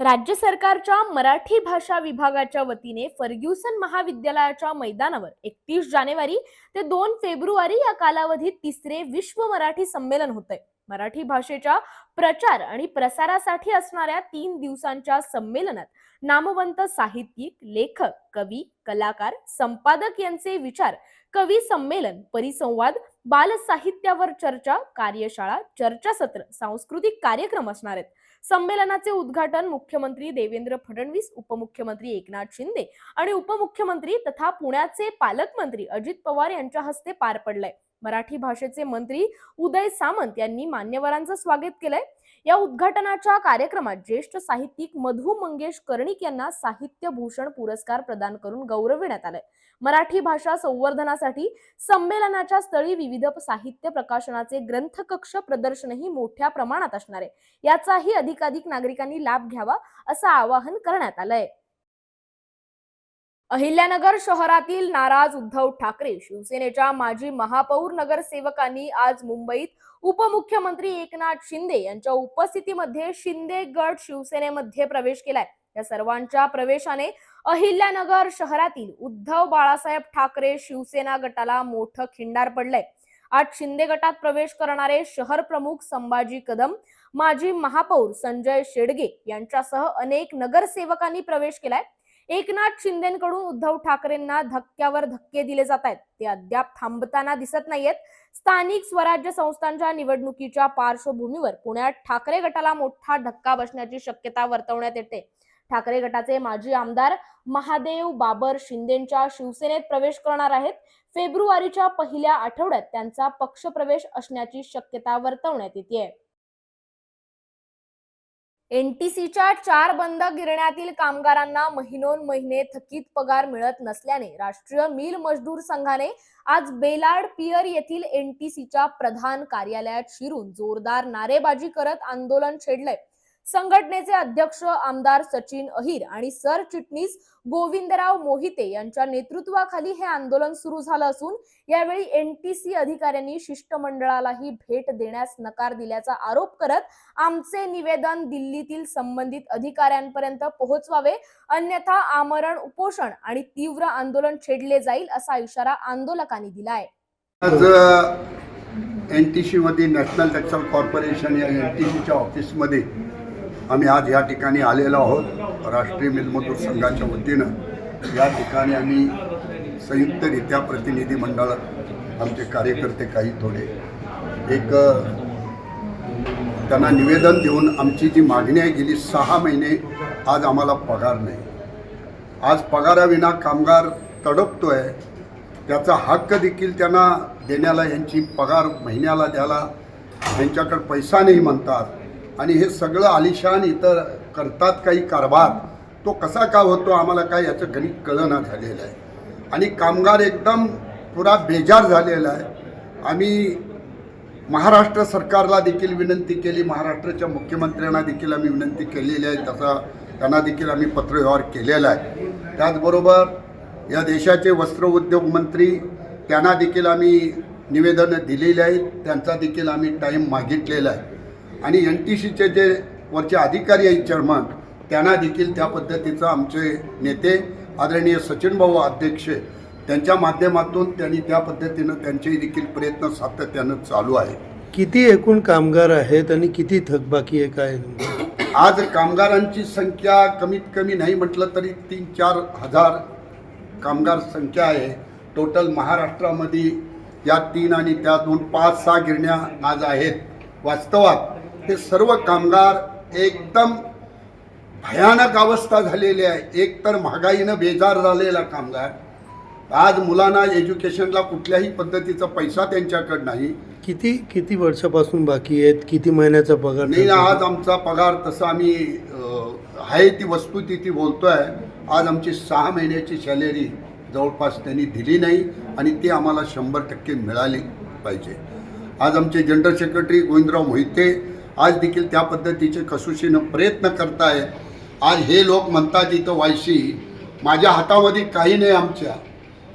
राज्य सरकारच्या मराठी भाषा विभागाच्या वतीने फर्ग्युसन महाविद्यालयाच्या मैदानावर एकतीस जानेवारी ते दोन फेब्रुवारी या कालावधीत तिसरे विश्व मराठी संमेलन होत आहे मराठी भाषेच्या प्रचार आणि प्रसारासाठी असणाऱ्या तीन दिवसांच्या संमेलनात नामवंत साहित्यिक लेखक कवी कलाकार संपादक यांचे विचार कवी संमेलन परिसंवाद बाल साहित्यावर चर्चा कार्यशाळा चर्चासत्र सांस्कृतिक कार्यक्रम असणार आहेत. संमेलनाचे उद्घाटन मुख्यमंत्री देवेंद्र फडणवीस उपमुख्यमंत्री एकनाथ शिंदे आणि उपमुख्यमंत्री तथा पुण्याचे पालकमंत्री अजित पवार यांच्या हस्ते पार पडलंय. मराठी भाषेचे मंत्री उदय सामंत यांनी मान्यवरांचं स्वागत केलंय. या उद्घाटनाच्या कार्यक्रमात ज्येष्ठ साहित्यिक मधु मंगेश कर्णिक यांना साहित्य भूषण पुरस्कार प्रदान करून गौरविण्यात आलाय. मराठी भाषा संवर्धनासाठी संमेलनाच्या स्थळी विविध साहित्य प्रकाशनाचे ग्रंथकक्ष प्रदर्शनही मोठ्या प्रमाणात असणार आहे. याचाही अधिकाधिक नागरिकांनी लाभ घ्यावा असं आवाहन करण्यात आलंय. अहिल्यानगर शहरातील नाराज उद्धव ठाकरे शिवसेनेच्या माजी महापौर नगरसेवकांनी आज मुंबईत उपमुख्यमंत्री एकनाथ शिंदे यांच्या उपस्थितीमध्ये शिंदे गट शिवसेनेमध्ये प्रवेश केलाय. या सर्वांच्या प्रवेशाने अहिल्यानगर शहरातील उद्धव बाळासाहेब ठाकरे शिवसेना गटाला मोठं खिंडार पडलंय. आज शिंदे गटात प्रवेश करणारे शहर प्रमुख संभाजी कदम माजी महापौर संजय शेडगे यांच्यासह अनेक नगरसेवकांनी प्रवेश केलाय. एकनाथ शिंदेकडून उद्धव ठाकरेंना धक्क्यावर धक्के दिले जात आहेत. ते अद्याप थांबताना दिसत नाहीयेत. स्थानिक स्वराज्य संस्थांच्या निवडणुकीच्या पार्श्वभूमीवर पुण्यात ठाकरे गटाला मोठा धक्का बसण्याची शक्यता वर्तवण्यात येते. ठाकरे गटाचे माजी आमदार महादेव बाबर शिंदेच्या शिवसेनेत प्रवेश करणार आहेत. फेब्रुवारीच्या पहिल्या आठवड्यात त्यांचा पक्षप्रवेश असण्याची शक्यता वर्तवण्यात येते एनटीसीच्या चार बंद गिरण्यातील कामगारांना महिनोन महिने थकीत पगार मिळत नसल्याने राष्ट्रीय मिल मजदूर संघाने आज बेलाड पियर येथील एनटीसीच्या प्रधान कार्यालयात शिरून जोरदार नारेबाजी करत आंदोलन छेडलंय. संघटनेचे अध्यक्ष आमदार सचिन अहिर आणि सरचिटणीस गोविंदराव मोहिते यांच्या नेतृत्वाखाली हे आंदोलन सुरू झालं असून यावेळी एनटीसी अधिकाऱ्यांनी शिष्टमंडळालाही भेट देण्यास नकार दिल्याचा आरोप करत आमचे निवेदन दिल्लीतील संबंधित अधिकाऱ्यांपर्यंत पोहोचवावे अन्यथा आमरण उपोषण आणि तीव्र आंदोलन छेडले जाईल असा इशारा आंदोलकांनी दिलाय. आज एन टी सीमध्ये नॅशनल टेक्स्टाईल कॉर्पोरेशन या एन टी सीच्या ऑफिसमध्ये आम्ही आज या ठिकाणी आलेलो आहोत. राष्ट्रीय मिलमजूर संघाच्या वतीनं. या ठिकाणी आम्ही संयुक्तरित्या प्रतिनिधी मंडळ आमचे कार्यकर्ते काही थोडे. एक त्यांना निवेदन देऊन आमची जी मागणी आहे गेली सहा महिने आज आम्हाला पगार नाही. आज पगाराविना कामगार तडपतोय. त्याचा हक्क देखील त्यांना देण्याला यांची पगार महिन्याला द्यायला यांच्याकडे पैसा नाही म्हणतात. आणि हे सगळं आलिशान इतर करतात काही कारभार तो कसा का होतो आम्हाला काय याचं गणित कळना झालेलं आहे. आणि कामगार एकदम पुरा बेजार झालेला आहे. आम्ही महाराष्ट्र सरकारला देखील विनंती केली महाराष्ट्राच्या मुख्यमंत्र्यांना देखील आम्ही विनंती केलेली आहे तसा त्यांना देखील आम्ही पत्रव्यवहार केलेला आहे. त्याचबरोबर या देशाचे वस्त्र उद्योग मंत्री त्यांना देखील आम्ही निवेदनं दिलेली आहेत त्यांचा देखील आम्ही टाईम मागितलेला आहे. आणि एन टी सीचे जे वरचे अधिकारी आहेत चेअरमन त्यांना देखील त्या पद्धतीचं आमचे नेते आदरणीय सचिन भाऊ अध्यक्ष त्यांच्या माध्यमातून त्यांनी त्या पद्धतीनं त्यांचे देखील प्रयत्न सातत्यानं चालू आहे किती एकूण कामगार आहेत आणि किती थकबाकी आहे काय? आज कामगारांची संख्या कमीत कमी नाही म्हटलं तरी तीन चार हजार कामगार संख्या आहे. टोटल महाराष्ट्रामध्ये या तीन आणि त्या दोन पाच सहा गिरण्या आज आहेत. वास्तवात हे सर्व कामगार एकदम भयानक अवस्था झालेली आहे. एक तर महागाईनं बेजार झालेला कामगार. आज मुलांना एज्युकेशनला कुठल्याही पद्धतीचा पैसा त्यांच्याकडे नाही. किती किती वर्षापासून बाकी आहेत? किती महिन्याचा पगार नाही आज आमचा पगार तसा आम्ही आहे ती वस्तू ती ती बोलतोय. आज आमची सहा महिन्याची सॅलरी जवळपास त्यांनी दिली नाही आणि ती आम्हाला शंभर टक्के मिळाली पाहिजे. आज आमचे जनरल सेक्रेटरी गोविंदराव मोहिते आज देखील त्या पद्धतीचे कसोशीनं प्रयत्न करतायत आज हे लोक म्हणतात इथं वायशी माझ्या हातामध्ये काही नाही आमच्या.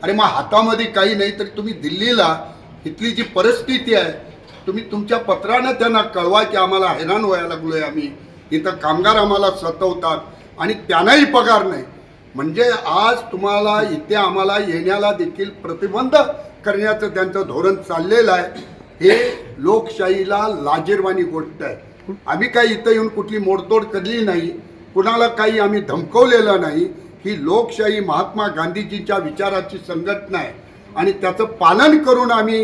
अरे मग हातामध्ये काही नाही तर तुम्ही दिल्लीला इथली जी परिस्थिती आहे तुम्ही तुमच्या पत्रानं त्यांना कळवा की आम्हाला हैराण व्हायला लागलो आहे आम्ही. इथं कामगार आम्हाला सतवतात आणि त्यांनाही पगार नाही. म्हणजे आज तुम्हाला इथे आम्हाला येण्याला देखील प्रतिबंध करण्याचं त्यांचं धोरण चाललेलं आहे. हे लोकशाहीला लाजीरवाणी गोष्ट आहे आम्ही काही इथं येऊन कुठली मोडतोड केली नाही कुणाला काही आम्ही धमकवलेलं नाही ही लोकशाही महात्मा गांधीजींच्या विचाराची संघटना आहे आणि त्याचं पालन करून आम्ही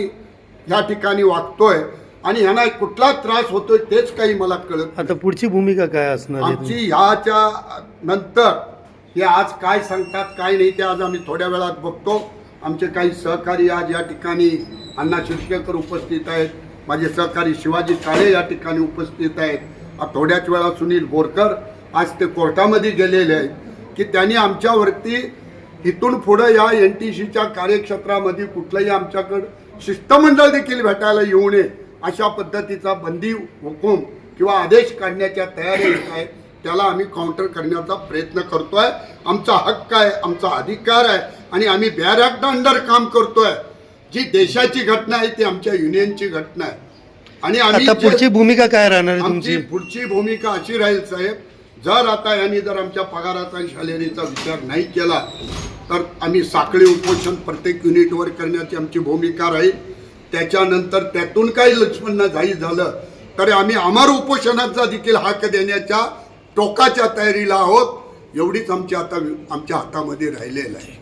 या ठिकाणी वागतोय आणि ह्यांना कुठला त्रास होतोय तेच काही मला कळत. आता पुढची भूमिका काय असणार? आमची ह्याच्या नंतर हे आज काय सांगतात काय नाही ते आज आम्ही थोड्या वेळात बघतो आमचे काही सहकारी आज या ठिकाणी अण्णा शिरशेकर उपस्थित आहेत. माझे सहकारी शिवाजी काळे या ठिकाणी उपस्थित आहेत. थोड्याच वेळा सुनील बोरकर आज ते कोर्टामध्ये गेलेले आहेत. की त्यांनी आमच्यावरती इथून पुढं या एन टी सीच्या कार्यक्षेत्रामध्ये कुठलंही आमच्याकडं शिष्टमंडळ देखील भेटायला येऊ नये अशा पद्धतीचा बंदी हुकूम किंवा आदेश काढण्याच्या तयारीत आहे त्याला आम्ही काउंटर करण्याचा प्रयत्न करतोय. आमचा हक्क आहे आमचा अधिकार आहे आणि आम्ही बॅरॅक्ट अंडर काम करतोय. जी देशाची घटना आहे ती आमच्या युनियनची घटना आहे. आणि आम्ही आता जे- पुढची भूमिका काय राहणार आहे आमची तुमची पुढची भूमिका अशी राहील साहेब जर आता यांनी जर आमच्या पगाराचा आणि सॅलरीचा विचार नाही केला तर आम्ही साखळी उपोषण प्रत्येक युनिटवर करण्याची आमची भूमिका राहील. त्याच्यानंतर त्यातून काही लक्ष्मण जाहीर झालं तर आम्ही अमर उपोषणाचा देखील हाक देण्याच्या टोकाच्या तयारीला आहोत. एवढीच आमची आता आमच्या हातामध्ये राहिलेलं आहे.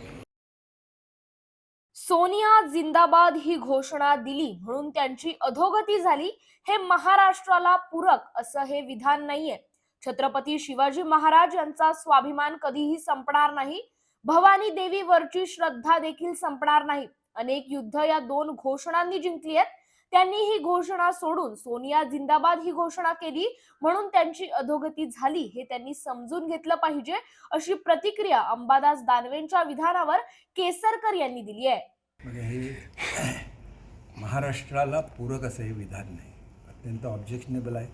सोनिया जिंदाबाद ही घोषणा दिली म्हणून त्यांची अधोगती झाली हे महाराष्ट्राला पूरक असं हे विधान नाहीये. छत्रपती शिवाजी महाराज यांचा स्वाभिमान कधीही संपणार नाही भवानी देवीवरची श्रद्धा देखील संपणार नाही. अनेक युद्ध या दोन घोषणांनी जिंकली आहेत. त्यांनी ही घोषणा सोडून सोनिया जिंदाबाद ही घोषणा केली म्हणून त्यांची अधोगती झाली हे त्यांनी समजून घेतलं पाहिजे अशी प्रतिक्रिया अंबादास दानवेंच्या विधानावर केसरकर यांनी दिली आहे. म्हणजे हे महाराष्ट्राला पूरक असं हे विधान नाही. अत्यंत ऑब्जेक्शनेबल आहे.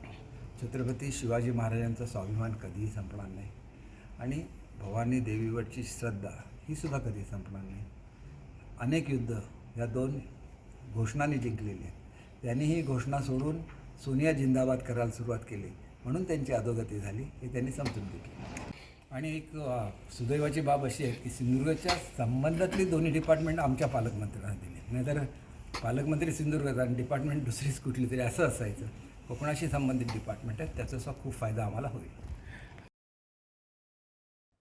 छत्रपती शिवाजी महाराजांचा स्वाभिमान कधीही संपणार नाही. आणि भवानी देवीवरची श्रद्धा ही सुद्धा कधी संपणार नाही. अनेक युद्ध या दोन घोषणांनी जिंकलेली आहेत. त्यांनी ही घोषणा सोडून सोनिया जिंदाबाद करायला सुरुवात केली. म्हणून त्यांची अधोगती झाली. हे त्यांनी समजून घेतली. आणि एक सुदैवाची बाब अशी आहे की सिंधुदुर्गच्या संबंधातली दोन्ही डिपार्टमेंट आमच्या पालकमंत्र्यांना दिली नाहीतर पालकमंत्री सिंधुदुर्गात आणि डिपार्टमेंट दुसरीच कुठली तरी असं असायचं. कोकणाशी संबंधित डिपार्टमेंट आहे त्याचा खूप फायदा आम्हाला होईल.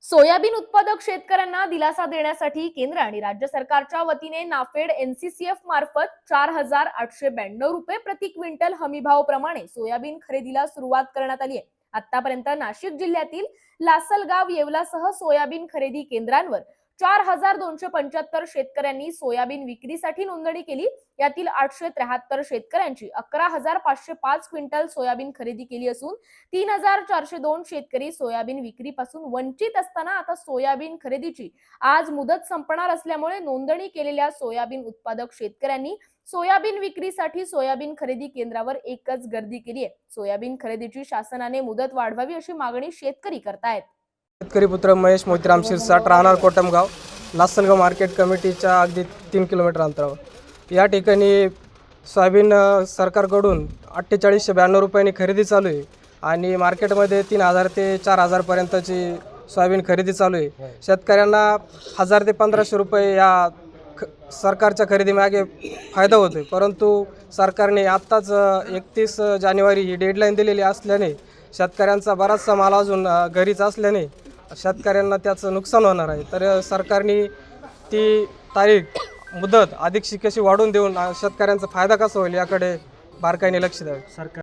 सोयाबीन उत्पादक शेतकऱ्यांना दिलासा देण्यासाठी केंद्र आणि राज्य सरकारच्या वतीने नाफेड एनसीसीएफ मार्फत चार हजार आठशे ब्याण्णव रुपये प्रति क्विंटल हमीभाव प्रमाणे सोयाबीन खरेदीला सुरुवात करण्यात आली आहे. आतापर्यंत नाशिक जिल्ह्यातील लासलगाव येवलासह सोयाबीन खरेदी केंद्रांवर चार हजार दोनशे पंच्याहत्तर शेतकऱ्यांनी सोयाबीन विक्रीसाठी नोंदणी केली. यातील आठशे त्र्याहत्तर शेतकऱ्यांची अकरा हजार पाचशे पाच क्विंटल सोयाबीन खरेदी केली असून तीन हजार चारशे दोन शेतकरी सोयाबीन विक्रीपासून वंचित असताना आता सोयाबीन खरेदीची आज मुदत संपणार असल्यामुळे नोंदणी केलेल्या सोयाबीन उत्पादक शेतकऱ्यांनी सोयाबीन विक्रीसाठी सोयाबीन खरेदी केंद्रावर एकच गर्दी केली आहे सोयाबीन खरेदीची शासनाने मुदत वाढवावी अशी मागणी शेतकरी करतायत. शेतकरी पुत्र महेश मोतीराम शिरसाट राहणार कोटमगाव लासलगाव मार्केट कमिटीच्या अगदी तीन किलोमीटर अंतरावर. या ठिकाणी सोयाबीन सरकारकडून अठ्ठेचाळीसशे ब्याण्णव रुपयांनी खरेदी चालू आहे आणि मार्केटमध्ये तीन हजार ते चार हजारपर्यंतची सोयाबीन खरेदी चालू आहे. शेतकऱ्यांना हजार ते पंधराशे रुपये या ख सरकारच्या खरेदीमागे फायदा होतो आहे परंतु सरकारने आत्ताच एकतीस जानेवारी ही डेडलाईन दिलेली असल्याने शेतकऱ्यांचा बराचसा माल अजून घरीच असल्याने शेतकऱ्यांना त्याचं नुकसान होणार आहे. तर सरकारने ती तारीख मुदत अधिक कशी वाढवून देऊन शेतकऱ्यांचा फायदा कसा होईल याकडे बारकाईने लक्ष द्यावे. सरकार